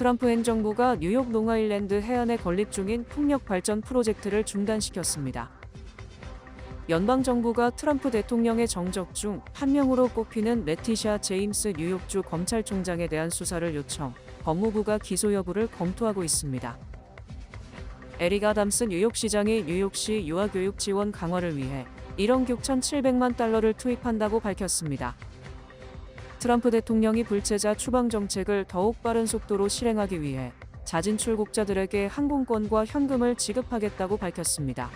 트럼프 행정부가 뉴욕 롱아일랜드 해안에 건립 중인 풍력 발전 프로젝트를 중단시켰습니다. 연방 정부가 트럼프 대통령의 정적 중 한 명으로 꼽히는 레티샤 제임스 뉴욕주 검찰총장에 대한 수사를 요청, 법무부가 기소 여부를 검토하고 있습니다. 에릭 아담스 뉴욕시장이 뉴욕시 유아교육 지원 강화를 위해 1억 6,700만 달러를 투입한다고 밝혔습니다. 트럼프 대통령이 불체자 추방 정책을 더욱 빠른 속도로 실행하기 위해 자진 출국자들에게 항공권과 현금을 지급하겠다고 밝혔습니다.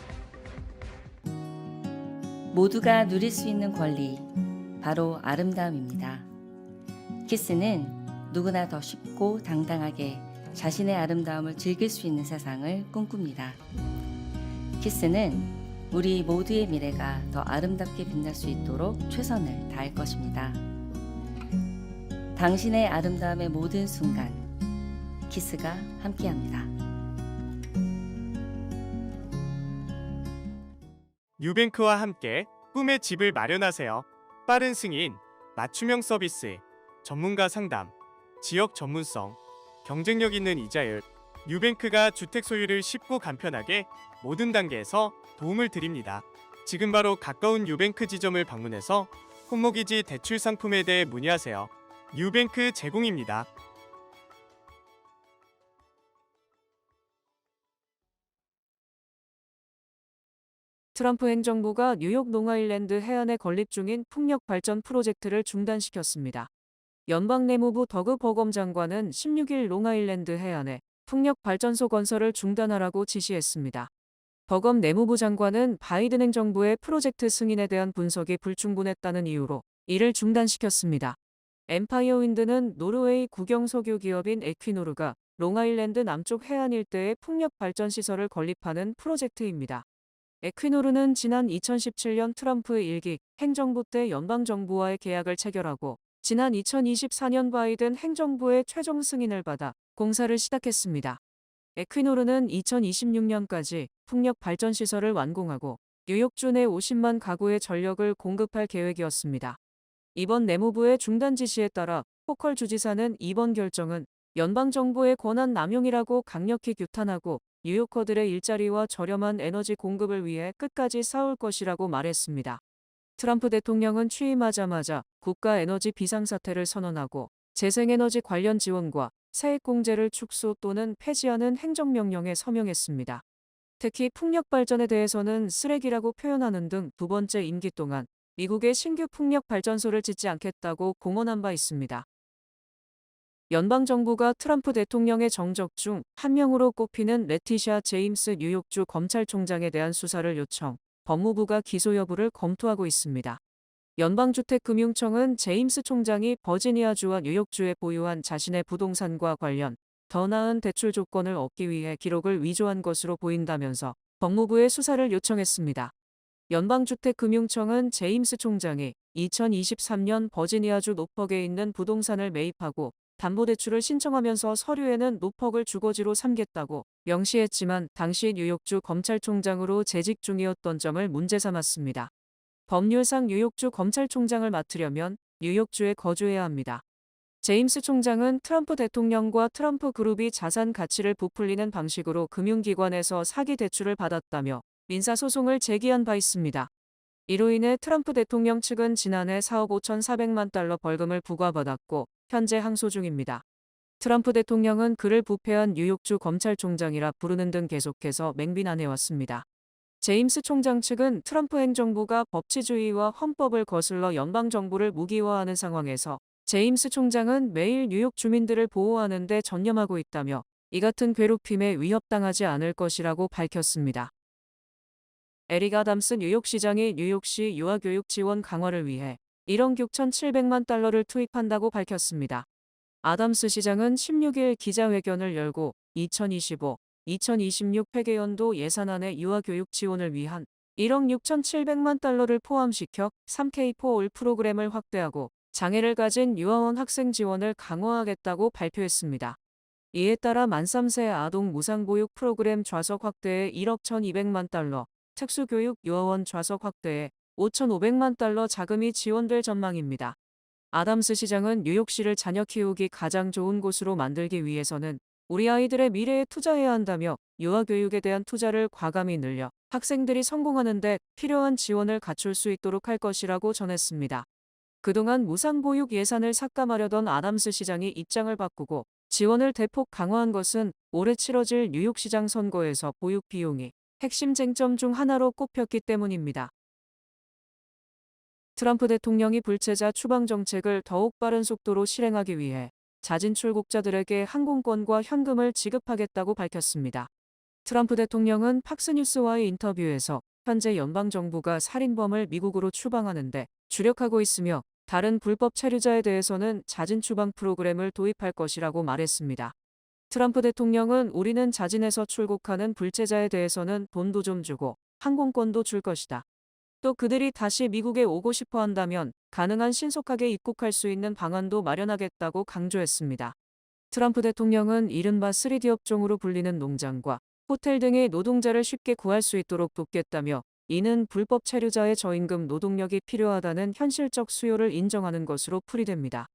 모두가 누릴 수 있는 권리, 바로 아름다움입니다. 키스는 누구나 더 쉽고 당당하게 자신의 아름다움을 즐길 수 있는 세상을 꿈꿉니다. 키스는 우리 모두의 미래가 더 아름답게 빛날 수 있도록 최선을 다할 것입니다. 당신의 아름다움의 모든 순간, 키스가 함께합니다. 뉴뱅크와 함께 꿈의 집을 마련하세요. 빠른 승인, 맞춤형 서비스, 전문가 상담, 지역 전문성, 경쟁력 있는 이자율. 뉴뱅크가 주택 소유를 쉽고 간편하게 모든 단계에서 도움을 드립니다. 지금 바로 가까운 뉴뱅크 지점을 방문해서 홈모기지 대출 상품에 대해 문의하세요. 뉴뱅크 제공입니다. 트럼프 행정부가 뉴욕 롱아일랜드 해안에 건립 중인 풍력 발전 프로젝트를 중단시켰습니다. 연방 내무부 더그 버검 장관은 16일 롱아일랜드 해안에 풍력 발전소 건설을 중단하라고 지시했습니다. 버검 내무부 장관은 바이든 행정부의 프로젝트 승인에 대한 분석이 불충분했다는 이유로 이를 중단시켰습니다. 엠파이어 윈드는 노르웨이 국영 석유 기업인 에퀴노르가 롱아일랜드 남쪽 해안 일대에 풍력 발전 시설을 건립하는 프로젝트입니다. 에퀴노르는 지난 2017년 트럼프 일기 행정부 때 연방정부와의 계약을 체결하고 지난 2024년 바이든 행정부의 최종 승인을 받아 공사를 시작했습니다. 에퀴노르는 2026년까지 풍력 발전 시설을 완공하고 뉴욕주 내 50만 가구의 전력을 공급할 계획이었습니다. 이번 내무부의 중단 지시에 따라 포컬 주지사는 이번 결정은 연방정부의 권한 남용이라고 강력히 규탄하고 뉴요커들의 일자리와 저렴한 에너지 공급을 위해 끝까지 싸울 것이라고 말했습니다. 트럼프 대통령은 취임하자마자 국가 에너지 비상사태를 선언하고 재생에너지 관련 지원과 세액공제를 축소 또는 폐지하는 행정명령에 서명했습니다. 특히 풍력 발전에 대해서는 쓰레기라고 표현하는 등 두 번째 임기 동안 미국의 신규 풍력 발전소를 짓지 않겠다고 공언한 바 있습니다. 연방정부가 트럼프 대통령의 정적 중 한 명으로 꼽히는 레티샤 제임스 뉴욕주 검찰총장에 대한 수사를 요청, 법무부가 기소 여부를 검토하고 있습니다. 연방주택금융청은 제임스 총장이 버지니아주와 뉴욕주에 보유한 자신의 부동산과 관련 더 나은 대출 조건을 얻기 위해 기록을 위조한 것으로 보인다면서 법무부에 수사를 요청했습니다. 연방주택금융청은 제임스 총장이 2023년 버지니아주 노퍽에 있는 부동산을 매입하고 담보대출을 신청하면서 서류에는 노퍽을 주거지로 삼겠다고 명시했지만 당시 뉴욕주 검찰총장으로 재직 중이었던 점을 문제 삼았습니다. 법률상 뉴욕주 검찰총장을 맡으려면 뉴욕주에 거주해야 합니다. 제임스 총장은 트럼프 대통령과 트럼프 그룹이 자산 가치를 부풀리는 방식으로 금융기관에서 사기 대출을 받았다며 민사소송을 제기한 바 있습니다. 이로 인해 트럼프 대통령 측은 지난해 4억 5,400만 달러 벌금을 부과받았고 현재 항소 중입니다. 트럼프 대통령은 그를 부패한 뉴욕주 검찰총장이라 부르는 등 계속해서 맹비난해왔습니다. 제임스 총장 측은 트럼프 행정부가 법치주의와 헌법을 거슬러 연방정부를 무기화하는 상황에서 제임스 총장은 매일 뉴욕 주민들을 보호하는 데 전념하고 있다며 이 같은 괴롭힘에 위협당하지 않을 것이라고 밝혔습니다. 에릭 아담스 뉴욕시장이 뉴욕시 유아교육 지원 강화를 위해 1억 6,700만 달러를 투입한다고 밝혔습니다. 아담스 시장은 16일 기자회견을 열고 2025, 2026 회계연도 예산안의 유아교육 지원을 위한 1억 6,700만 달러를 포함시켜 3K4 올 프로그램을 확대하고 장애를 가진 유아원 학생 지원을 강화하겠다고 발표했습니다. 이에 따라 만 3세 아동 무상보육 프로그램 좌석 확대에 1억 1,200만 달러, 특수교육 유아원 좌석 확대에 5,500만 달러 자금이 지원될 전망입니다. 아담스 시장은 뉴욕시를 자녀 키우기 가장 좋은 곳으로 만들기 위해서는 우리 아이들의 미래에 투자해야 한다며 유아교육에 대한 투자를 과감히 늘려 학생들이 성공하는데 필요한 지원을 갖출 수 있도록 할 것이라고 전했습니다. 그동안 무상보육 예산을 삭감하려던 아담스 시장이 입장을 바꾸고 지원을 대폭 강화한 것은 올해 치러질 뉴욕시장 선거에서 보육 비용이 핵심 쟁점 중 하나로 꼽혔기 때문입니다. 트럼프 대통령이 불체자 추방 정책을 더욱 빠른 속도로 실행하기 위해 자진 출국자들에게 항공권과 현금을 지급하겠다고 밝혔습니다. 트럼프 대통령은 팍스뉴스와의 인터뷰에서 현재 연방정부가 살인범을 미국으로 추방하는데 주력하고 있으며 다른 불법 체류자에 대해서는 자진 추방 프로그램을 도입할 것이라고 말했습니다. 트럼프 대통령은 우리는 자진해서 출국하는 불체자에 대해서는 돈도 좀 주고 항공권도 줄 것이다. 또 그들이 다시 미국에 오고 싶어 한다면 가능한 신속하게 입국할 수 있는 방안도 마련하겠다고 강조했습니다. 트럼프 대통령은 이른바 3D 업종으로 불리는 농장과 호텔 등의 노동자를 쉽게 구할 수 있도록 돕겠다며 이는 불법 체류자의 저임금 노동력이 필요하다는 현실적 수요를 인정하는 것으로 풀이됩니다.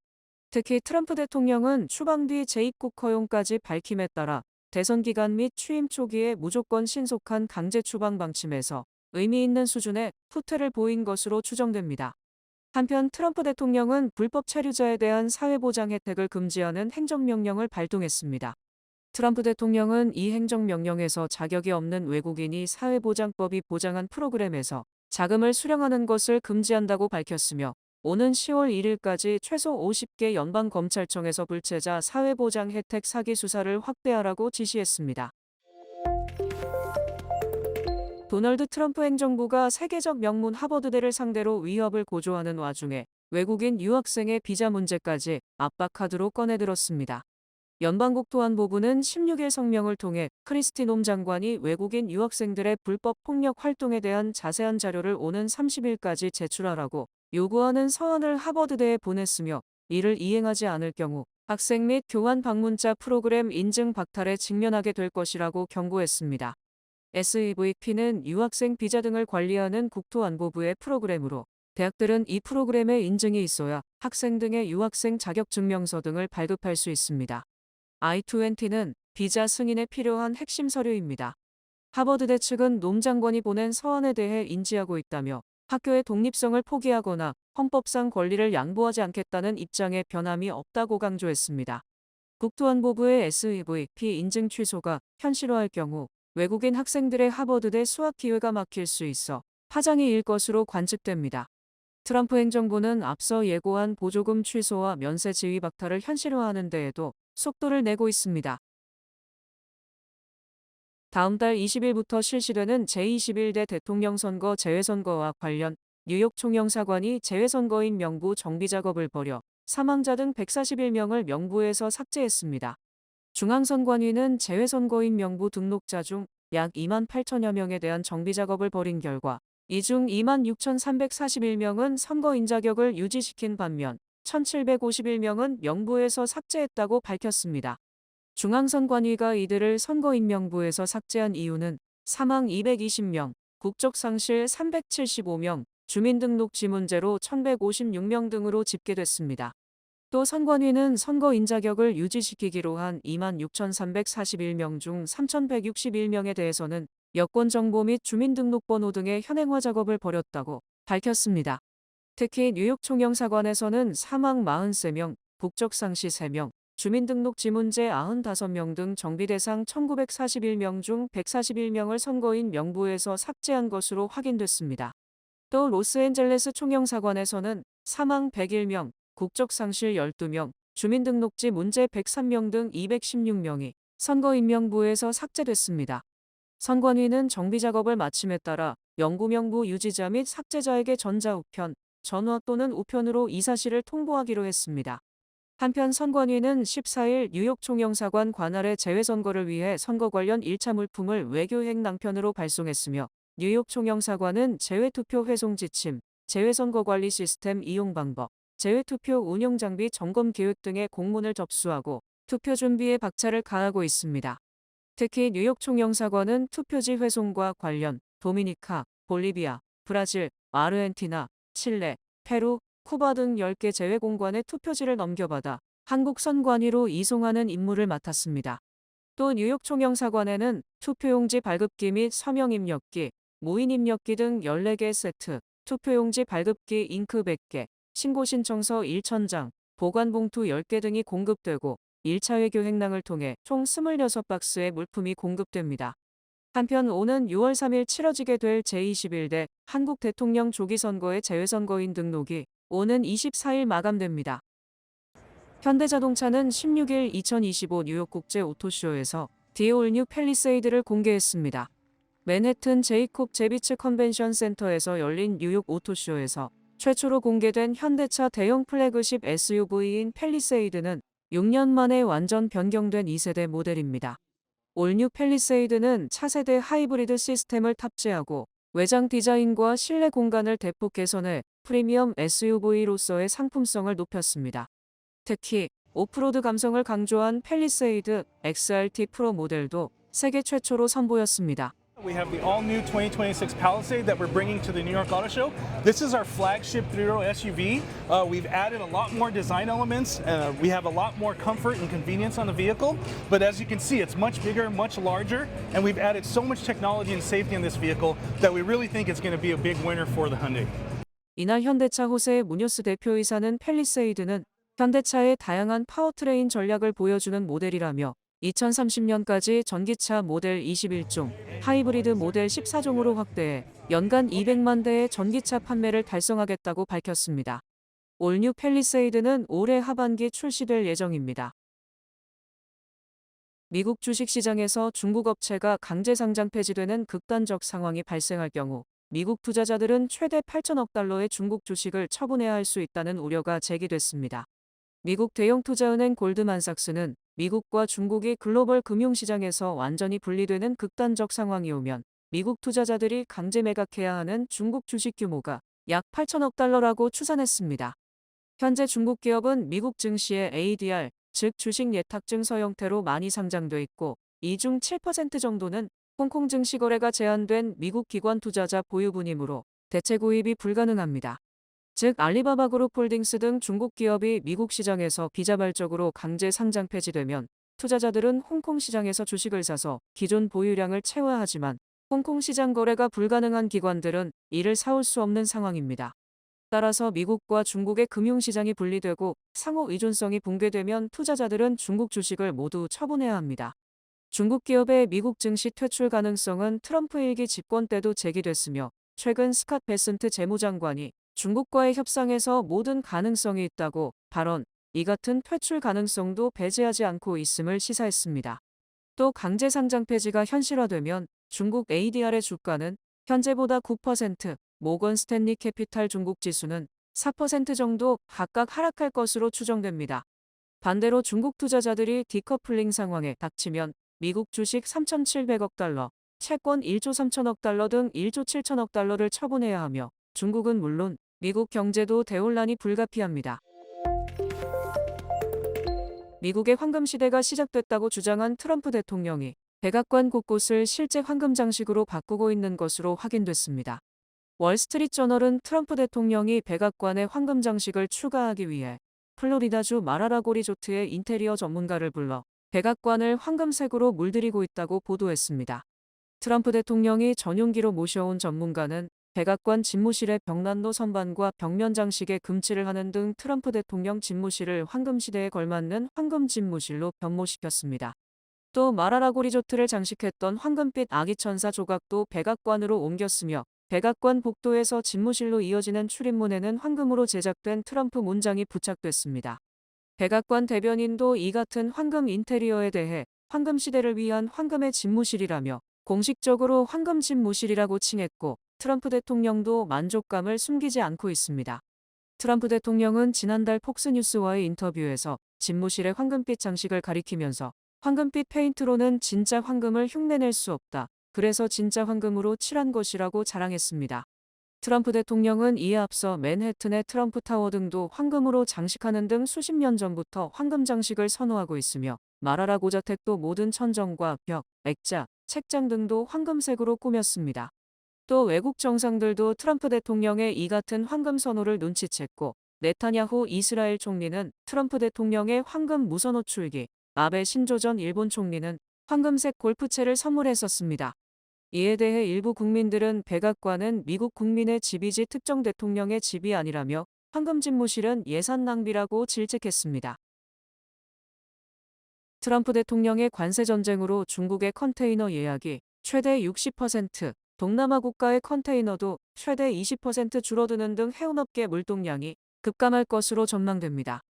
특히 트럼프 대통령은 추방 뒤 재입국 허용까지 밝힘에 따라 대선 기간 및 취임 초기에 무조건 신속한 강제 추방 방침에서 의미 있는 수준의 후퇴를 보인 것으로 추정됩니다. 한편 트럼프 대통령은 불법 체류자에 대한 사회보장 혜택을 금지하는 행정명령을 발동했습니다. 트럼프 대통령은 이 행정명령에서 자격이 없는 외국인이 사회보장법이 보장한 프로그램에서 자금을 수령하는 것을 금지한다고 밝혔으며 오는 10월 1일까지 최소 50개 연방검찰청에서 불체자 사회보장 혜택 사기 수사를 확대하라고 지시했습니다. 도널드 트럼프 행정부가 세계적 명문 하버드대를 상대로 위협을 고조하는 와중에 외국인 유학생의 비자 문제까지 압박 카드로 꺼내들었습니다. 연방국토안보부는 16일 성명을 통해 크리스티 놈 장관이 외국인 유학생들의 불법 폭력 활동에 대한 자세한 자료를 오는 30일까지 제출하라고 요구하는 서한을 하버드대에 보냈으며 이를 이행하지 않을 경우 학생 및 교환 방문자 프로그램 인증 박탈에 직면하게 될 것이라고 경고했습니다. SEVP는 유학생 비자 등을 관리하는 국토안보부의 프로그램으로 대학들은 이 프로그램에 인증이 있어야 학생 등의 유학생 자격증명서 등을 발급할 수 있습니다. I-20는 비자 승인에 필요한 핵심 서류입니다. 하버드대 측은 놈 장관이 보낸 서한에 대해 인지하고 있다며 학교의 독립성을 포기하거나 헌법상 권리를 양보하지 않겠다는 입장에 변함이 없다고 강조했습니다. 국토안보부의 SEVP 인증 취소가 현실화할 경우 외국인 학생들의 하버드대 수학 기회가 막힐 수 있어 파장이 일 것으로 관측됩니다. 트럼프 행정부는 앞서 예고한 보조금 취소와 면세 지위 박탈을 현실화하는 데에도 속도를 내고 있습니다. 다음 달 20일부터 실시되는 제21대 대통령 선거 재외선거와 관련 뉴욕 총영사관이 재외선거인 명부 정비 작업을 벌여 사망자 등 141명을 명부에서 삭제했습니다. 중앙선관위는 재외선거인 명부 등록자 중 약 2만 8천여 명에 대한 정비 작업을 벌인 결과 이 중 2만 6,341명은 선거인 자격을 유지시킨 반면 1,751명은 명부에서 삭제했다고 밝혔습니다. 중앙선관위가 이들을 선거인 명부에서 삭제한 이유는 사망 220명, 국적 상실 375명, 주민등록지 문제로 1,156명 등으로 집계됐습니다. 또 선관위는 선거인 자격을 유지시키기로 한 2만 6,341명 중 3,161명에 대해서는 여권 정보 및 주민등록번호 등의 현행화 작업을 벌였다고 밝혔습니다. 특히 뉴욕 총영사관에서는 사망 43명, 국적 상시 3명, 주민등록지 문제 95명 등 정비 대상 1941명 중 141명을 선거인 명부에서 삭제한 것으로 확인됐습니다. 또 로스앤젤레스 총영사관에서는 사망 101명, 국적 상실 12명, 주민등록지 문제 103명 등 216명이 선거인 명부에서 삭제됐습니다. 선관위는 정비 작업을 마침에 따라 영구명부 유지자 및 삭제자에게 전자우편, 전화 또는 우편으로 이 사실을 통보하기로 했습니다. 한편 선관위는 14일 뉴욕 총영사관 관할의 재외선거를 위해 선거 관련 1차 물품을 외교행 낭편으로 발송했으며 뉴욕 총영사관은 재외투표 회송 지침, 재외선거 관리 시스템 이용 방법, 재외투표 운영 장비 점검 계획 등의 공문을 접수하고 투표 준비에 박차를 가하고 있습니다. 특히 뉴욕 총영사관은 투표지 회송과 관련 도미니카, 볼리비아, 브라질, 아르헨티나, 칠레, 페루, 쿠바 등 10개 제외 공관에 투표지를 넘겨받아 한국 선관위로 이송하는 임무를 맡았습니다. 또 뉴욕 총영사관에는 투표용지 발급기 및 서명 입력기, 모인 입력기 등 14개 세트, 투표용지 발급기 잉크 100개, 신고신청서 1,000장, 보관봉투 10개 등이 공급되고 1차 외교 행랑을 통해 총 26박스의 물품이 공급됩니다. 한편 오는 6월 3일 치러지게 될 제21대 한국 대통령 조기 선거의 재외선거인 등록이 오는 24일 마감됩니다. 현대자동차는 16일 2025 뉴욕 국제 오토쇼에서 디올뉴 팰리세이드를 공개했습니다. 맨해튼 제이콥 제비츠 컨벤션 센터에서 열린 뉴욕 오토쇼에서 최초로 공개된 현대차 대형 플래그십 SUV인 팰리세이드는 6년 만에 완전 변경된 2세대 모델입니다. 올뉴 팰리세이드는 차세대 하이브리드 시스템을 탑재하고 외장 디자인과 실내 공간을 대폭 개선해 프리미엄 SUV로서의 상품성을 높였습니다. 특히 오프로드 감성을 강조한 팰리세이드 XRT 프로 모델도 세계 최초로 선보였습니다. We have the all-new 2026 Palisade that we're bringing to the New York Auto Show. This is our flagship three-row SUV. Uh, we've added a lot more design elements. Uh, we have a lot more comfort and convenience on the vehicle. But as you can see, it's much bigger, much larger, and we've added so much technology and safety in this vehicle that we really think it's going to be a big winner for the Hyundai. 이날 현대차 호세 무뇨스 대표이사는 팰리세이드는 현대차의 다양한 파워트레인 전략을 보여주는 모델이라며 2030년까지 전기차 모델 21종, 하이브리드 모델 14종으로 확대해 연간 200만 대의 전기차 판매를 달성하겠다고 밝혔습니다. 올뉴 팰리세이드는 올해 하반기 출시될 예정입니다. 미국 주식시장에서 중국 업체가 강제 상장 폐지되는 극단적 상황이 발생할 경우 미국 투자자들은 최대 8천억 달러의 중국 주식을 처분해야 할 수 있다는 우려가 제기됐습니다. 미국 대형 투자은행 골드만삭스는 미국과 중국이 글로벌 금융시장에서 완전히 분리되는 극단적 상황이 오면 미국 투자자들이 강제 매각해야 하는 중국 주식 규모가 약 8천억 달러라고 추산했습니다. 현재 중국 기업은 미국 증시의 ADR, 즉 주식 예탁 증서 형태로 많이 상장돼 있고 이 중 7% 정도는 홍콩 증시 거래가 제한된 미국 기관 투자자 보유분이므로 대체 구입이 불가능합니다. 즉 알리바바 그룹 홀딩스 등 중국 기업이 미국 시장에서 비자발적으로 강제 상장 폐지되면 투자자들은 홍콩 시장에서 주식을 사서 기존 보유량을 채워야 하지만 홍콩 시장 거래가 불가능한 기관들은 이를 사올 수 없는 상황입니다. 따라서 미국과 중국의 금융시장이 분리되고 상호 의존성이 붕괴되면 투자자들은 중국 주식을 모두 처분해야 합니다. 중국 기업의 미국 증시 퇴출 가능성은 트럼프 일기 집권 때도 제기됐으며 최근 스캇 베슨트 재무장관이 중국과의 협상에서 모든 가능성이 있다고 발언, 이 같은 퇴출 가능성도 배제하지 않고 있음을 시사했습니다. 또 강제 상장 폐지가 현실화되면 중국 ADR의 주가는 현재보다 9%, 모건 스탠리 캐피탈 중국 지수는 4% 정도 각각 하락할 것으로 추정됩니다. 반대로 중국 투자자들이 디커플링 상황에 닥치면 미국 주식 3,700억 달러, 채권 1조 3천억 달러 등 1조 7천억 달러를 처분해야 하며 중국은 물론 미국 경제도 대혼란이 불가피합니다. 미국의 황금 시대가 시작됐다고 주장한 트럼프 대통령이 백악관 곳곳을 실제 황금 장식으로 바꾸고 있는 것으로 확인됐습니다. 월스트리트 저널은 트럼프 대통령이 백악관에 황금 장식을 추가하기 위해 플로리다주 마라라고 리조트의 인테리어 전문가를 불러 백악관을 황금색으로 물들이고 있다고 보도했습니다. 트럼프 대통령이 전용기로 모셔온 전문가는 백악관 집무실의 벽난로 선반과 벽면 장식에 금칠을 하는 등 트럼프 대통령 집무실을 황금시대에 걸맞는 황금 집무실로 변모시켰습니다. 또 마라라고 리조트를 장식했던 황금빛 아기천사 조각도 백악관으로 옮겼으며 백악관 복도에서 집무실로 이어지는 출입문에는 황금으로 제작된 트럼프 문장이 부착됐습니다. 백악관 대변인도 이 같은 황금 인테리어에 대해 황금 시대를 위한 황금의 집무실이라며 공식적으로 황금 집무실이라고 칭했고 트럼프 대통령도 만족감을 숨기지 않고 있습니다. 트럼프 대통령은 지난달 폭스뉴스와의 인터뷰에서 집무실의 황금빛 장식을 가리키면서 황금빛 페인트로는 진짜 황금을 흉내낼 수 없다. 그래서 진짜 황금으로 칠한 것이라고 자랑했습니다. 트럼프 대통령은 이에 앞서 맨해튼의 트럼프 타워 등도 황금으로 장식하는 등 수십 년 전부터 황금 장식을 선호하고 있으며 마라라 고자택도 모든 천정과 벽, 액자, 책장 등도 황금색으로 꾸몄습니다. 또 외국 정상들도 트럼프 대통령의 이 같은 황금 선호를 눈치챘고 네타냐후 이스라엘 총리는 트럼프 대통령의 황금 무선 호 출기, 아베 신조전 일본 총리는 황금색 골프채를 선물했었습니다. 이에 대해 일부 국민들은 백악관은 미국 국민의 집이지 특정 대통령의 집이 아니라며 황금 집무실은 예산 낭비라고 질책했습니다. 트럼프 대통령의 관세 전쟁으로 중국의 컨테이너 예약이 최대 60%, 동남아 국가의 컨테이너도 최대 20% 줄어드는 등 해운업계 물동량이 급감할 것으로 전망됩니다.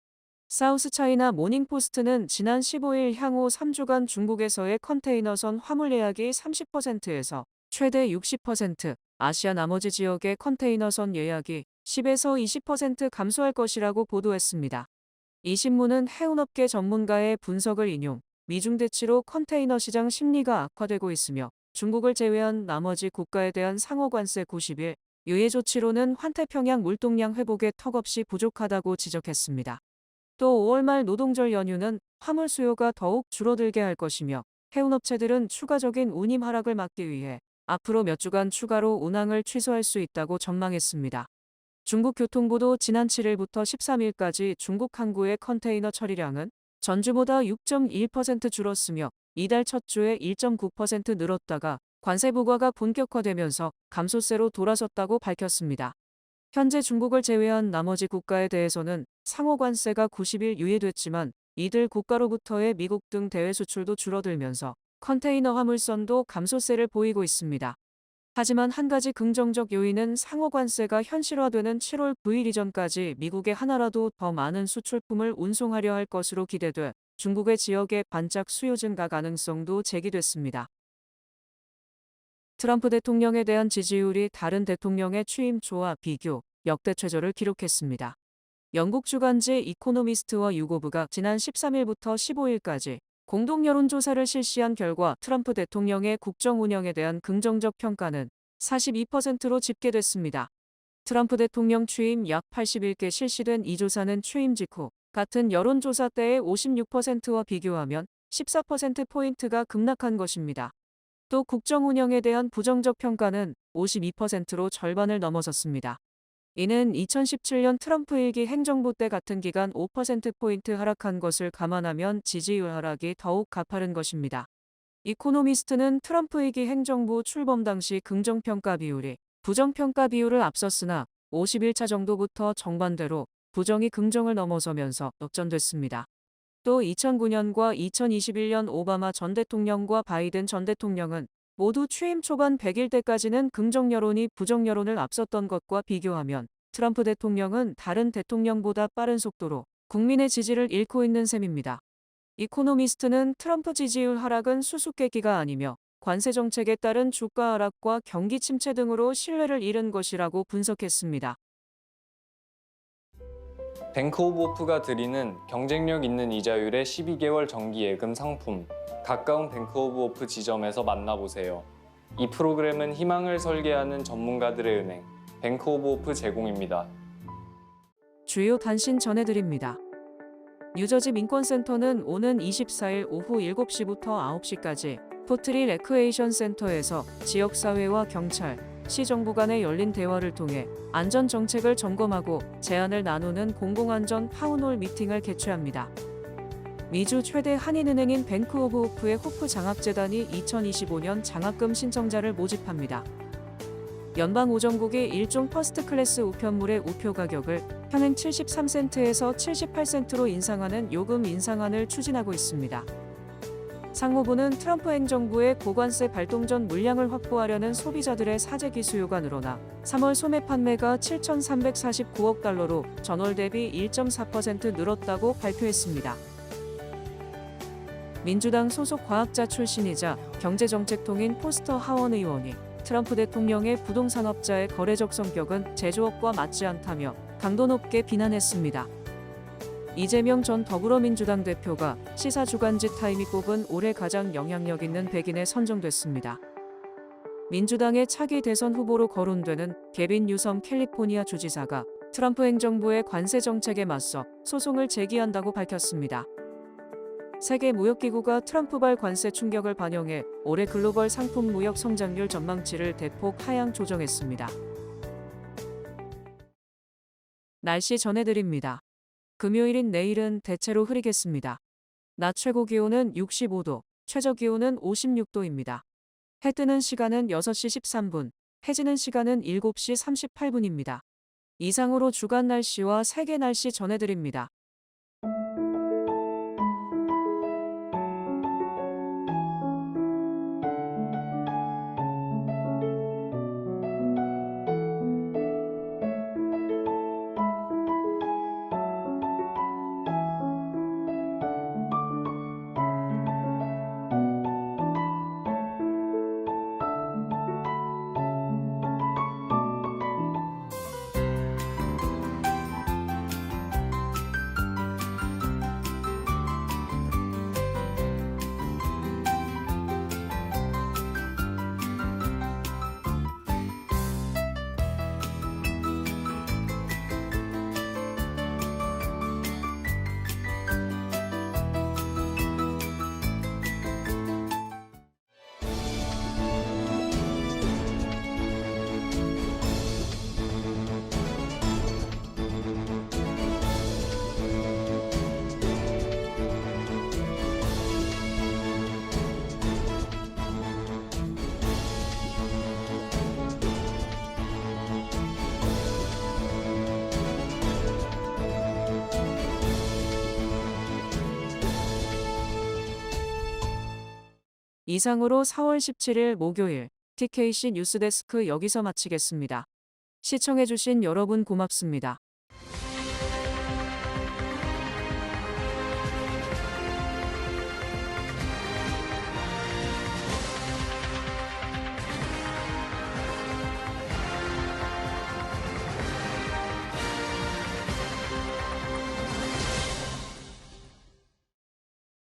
사우스 차이나 모닝포스트는 지난 15일 향후 3주간 중국에서의 컨테이너선 화물 예약이 30%에서 최대 60%, 아시아 나머지 지역의 컨테이너선 예약이 10에서 20% 감소할 것이라고 보도했습니다. 이 신문은 해운업계 전문가의 분석을 인용, 미중 대치로 컨테이너 시장 심리가 악화되고 있으며 중국을 제외한 나머지 국가에 대한 상호 관세 90일 유예 조치로는 환태평양 물동량 회복에 턱없이 부족하다고 지적했습니다. 또 5월 말 노동절 연휴는 화물 수요가 더욱 줄어들게 할 것이며 해운업체들은 추가적인 운임 하락을 막기 위해 앞으로 몇 주간 추가로 운항을 취소할 수 있다고 전망했습니다. 중국 교통부도 지난 7일부터 13일까지 중국 항구의 컨테이너 처리량은 전주보다 6.1% 줄었으며 이달 첫 주에 1.9% 늘었다가 관세 부과가 본격화되면서 감소세로 돌아섰다고 밝혔습니다. 현재 중국을 제외한 나머지 국가에 대해서는 상호 관세가 90일 유예됐지만 이들 국가로부터의 미국 등 대외 수출도 줄어들면서 컨테이너 화물선도 감소세를 보이고 있습니다. 하지만 한 가지 긍정적 요인은 상호 관세가 현실화되는 7월 9일 이전까지 미국에 하나라도 더 많은 수출품을 운송하려 할 것으로 기대돼 중국의 지역의 반짝 수요 증가 가능성도 제기됐습니다. 트럼프 대통령에 대한 지지율이 다른 대통령의 취임 초와 비교 역대 최저를 기록했습니다. 영국 주간지 이코노미스트와 유고브가 지난 13일부터 15일까지 공동 여론조사를 실시한 결과 트럼프 대통령의 국정 운영에 대한 긍정적 평가는 42%로 집계됐습니다. 트럼프 대통령 취임 약 80일께 실시된 이 조사는 취임 직후 같은 여론조사 때의 56%와 비교하면 14%포인트가 급락한 것입니다. 또 국정 운영에 대한 부정적 평가는 52%로 절반을 넘어섰습니다. 이는 2017년 트럼프 일기 행정부 때 같은 기간 5%포인트 하락한 것을 감안하면 지지율 하락이 더욱 가파른 것입니다. 이코노미스트는 트럼프 일기 행정부 출범 당시 긍정평가 비율이 부정평가 비율을 앞섰으나 51차 정도부터 정반대로 부정이 긍정을 넘어서면서 역전됐습니다. 또 2009년과 2021년 오바마 전 대통령과 바이든 전 대통령은 모두 취임 초반 100일 때까지는 긍정 여론이 부정 여론을 앞섰던 것과 비교하면 트럼프 대통령은 다른 대통령보다 빠른 속도로 국민의 지지를 잃고 있는 셈입니다. 이코노미스트는 트럼프 지지율 하락은 수수께끼가 아니며 관세 정책에 따른 주가 하락과 경기 침체 등으로 신뢰를 잃은 것이라고 분석했습니다. 뱅크 오브 오프가 드리는 경쟁력 있는 이자율의 12개월 정기 예금 상품 가까운 뱅크 오브 오프 지점에서 만나보세요. 이 프로그램은 희망을 설계하는 전문가들의 은행 뱅크 오브 오프 제공입니다. 주요 단신 전해드립니다. 뉴저지 민권센터는 오는 24일 오후 7시부터 9시까지 포트리 레크레이션 센터에서 지역사회와 경찰, 시 정부 간의 열린 대화를 통해 안전 정책을 점검하고 제안을 나누는 공공안전 타운홀 미팅을 개최합니다. 미주 최대 한인은행인 뱅크 오브 호프의 호프 장학재단이 2025년 장학금 신청자를 모집합니다. 연방오정국이 일종 퍼스트 클래스 우편물의 우표 가격을 현행 73센트에서 78센트로 인상하는 요금 인상안을 추진하고 있습니다. 상무부는 트럼프 행정부의 고관세 발동 전 물량을 확보하려는 소비자들의 사재기 수요가 늘어나 3월 소매 판매가 7,349억 달러로 전월 대비 1.4% 늘었다고 발표했습니다. 민주당 소속 과학자 출신이자 경제정책통인 포스터 하원 의원이 트럼프 대통령의 부동산업자의 거래적 성격은 제조업과 맞지 않다며 강도 높게 비난했습니다. 이재명 전 더불어민주당 대표가 시사 주간지 타임이 뽑은 올해 가장 영향력 있는 백인에 선정됐습니다. 민주당의 차기 대선 후보로 거론되는 개빈 유섬 캘리포니아 주지사가 트럼프 행정부의 관세 정책에 맞서 소송을 제기한다고 밝혔습니다. 세계 무역기구가 트럼프발 관세 충격을 반영해 올해 글로벌 상품 무역 성장률 전망치를 대폭 하향 조정했습니다. 날씨 전해드립니다. 금요일인 내일은 대체로 흐리겠습니다. 낮 최고 기온은 65도, 최저 기온은 56도입니다. 해 뜨는 시간은 6시 13분, 해지는 시간은 7시 38분입니다. 이상으로 주간 날씨와 세계 날씨 전해드립니다. 이상으로 4월 17일 목요일 TKC 뉴스데스크 여기서 마치겠습니다. 시청해주신 여러분 고맙습니다.